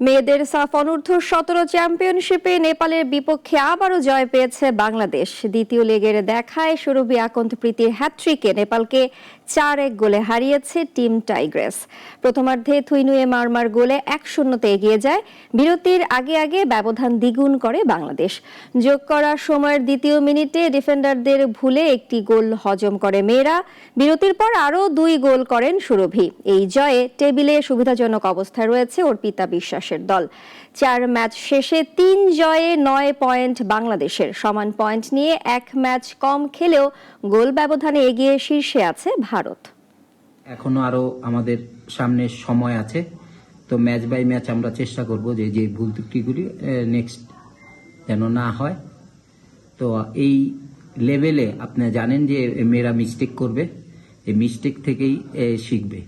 মেয়েদের সাফ অনূর্ধ্ব সতেরো চ্যাম্পিয়নশিপে নেপালের বিপক্ষে আবারও জয় পেয়েছে বাংলাদেশ। দ্বিতীয় লেগের দেখায় সুরভি আকন্ত প্রীতির হ্যাট্রিকে নেপালকে চার এক গোলে হারিয়েছে টিম টাইগ্রেস। প্রথমার্ধে থুইনুয়ে মারমার গোলে এক শূন্যতে এগিয়ে যায়। বিরতির আগে আগে ব্যবধান দ্বিগুণ করে বাংলাদেশ। যোগ করা সময়ের দ্বিতীয় মিনিটে ডিফেন্ডারদের ভুলে একটি গোল হজম করে মেয়েরা। বিরতির পর আরও দুই গোল করেন সুরভি। এই জয়ে টেবিলে সুবিধাজনক অবস্থায় রয়েছে অর্পিতা বিশ্বাসের দল। চার ম্যাচ শেষে তিন জয়ে নয় পয়েন্ট বাংলাদেশের। সমান পয়েন্ট নিয়ে এক ম্যাচ কম খেলেও গোল ব্যবধানে এগিয়ে শীর্ষে আছে ভারত। এখনও আরও আমাদের সামনে সময় আছে। তো ম্যাচ বাই ম্যাচ আমরা চেষ্টা করব যে যে ভুল ত্রুটিগুলি নেক্সট যেন না হয়। তো এই লেভেলে আপনি জানেন যে, মেয়েরা মিস্টেক করবে। এই মিস্টেক থেকেই শিখবে।